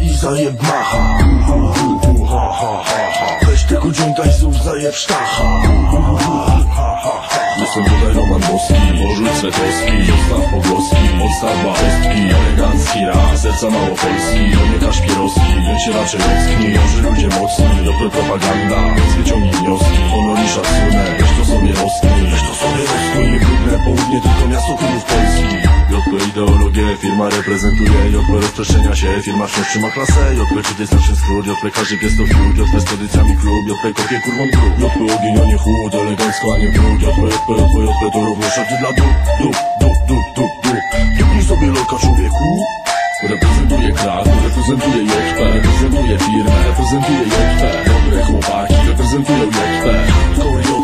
i zajeb macha. Ha, ha, ha, ha. Weź tego jointa i znów zajeb sztacha. Jestem tutaj Roman Boski swe toski Zostaw pogłoski Odstaw bałostki Elegancki. Raz Serca mało Polski Domykasz pieroski. Więc się raczej ocknij Że ludzie mocni. Dopiero propaganda Więc wyciągnij wnioski. Honor i szacunek Weź to sobie ostnij Weź to sobie nie brudne południe, tylko miasto królów Polski JP ideologię, firma reprezentuje. JP rozprzestrzenia się, firma wciąż trzyma klasę. JP czy to jest nasz skrót, JP każdy pies to wśród JP z tradycjami klub, JP kopie kurwą drut JP ogień, a nie chłód, elegancko, a nie brud JP, JP, JP, JP to również szaty dla dup, dup, dup, dup, dup, dup Dupnij sobie lolka człowieku. Reprezentuje krak, reprezentuje JP, reprezentuje firmę, reprezentuje JP Dobre chłopaki, reprezentują JP Kor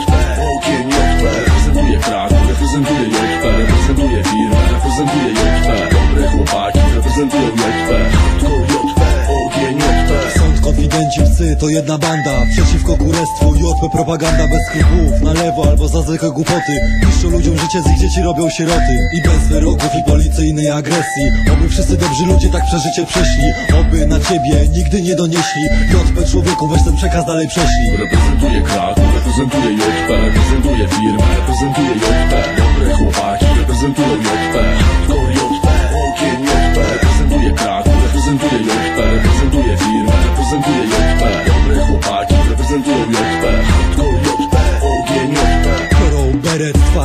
to jedna banda. Przeciwko kurestwu JP propaganda bez skrupułów. Na lewo albo za zwykłe głupoty. Niszczą ludziom życie, z ich dzieci robią sieroty. I bez wyroków i policyjnej agresji. Oby wszyscy dobrzy ludzie tak przeżycie przeszli. Oby na ciebie nigdy nie donieśli. JP człowieku weź ten przekaz dalej prześlij. Reprezentuje krak, reprezentuje JP, reprezentuje firmę, reprezentuje JP Dobre chłopaki, reprezentują JP Kor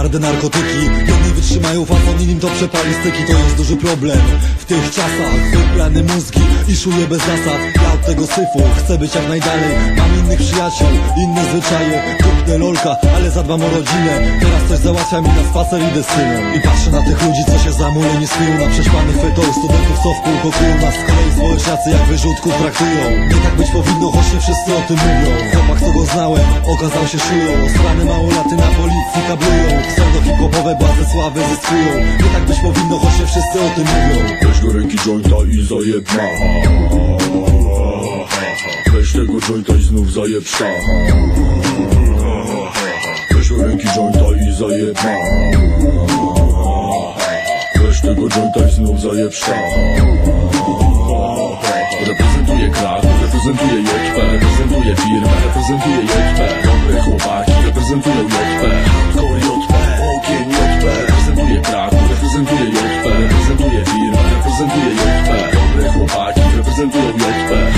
twarde narkotyki Jedni wytrzymają fason, innym to przepali styki To jest duży problem. W tych czasach Wybrane mózgi i szuję bez zasad. Ja od tego syfu chcę być jak najdalej. Mam innych przyjaciół, inne zwyczaje. Kupnę lolka, ale zadbam o rodzinę. Teraz coś załatwia mi na spacer idę z synem. I patrzę na tych ludzi, co się za mule nie snują Na prześpanych fetą studentów, co w kółko kują Nas z kolei społeczniacy jak wyrzutków traktują. Nie tak być powinno, choć nie wszyscy o tym mówią Chłopak, co go znałem, okazał się szują Strany małolaty na policji kablują. Pseudo hip-hopowe bazy sławy zyskują Nie tak być powinno, choć nie wszyscy o tym mówią. Weź do ręki jointa i zajeb macha Weź tego jointa i znów zajeb Weź do ręki jointa i zajeb macha Weź tego jointa i znów zajeb sztacha Reprezentuje krak, reprezentuje JP, reprezentuje JP, reprezentuje firmę,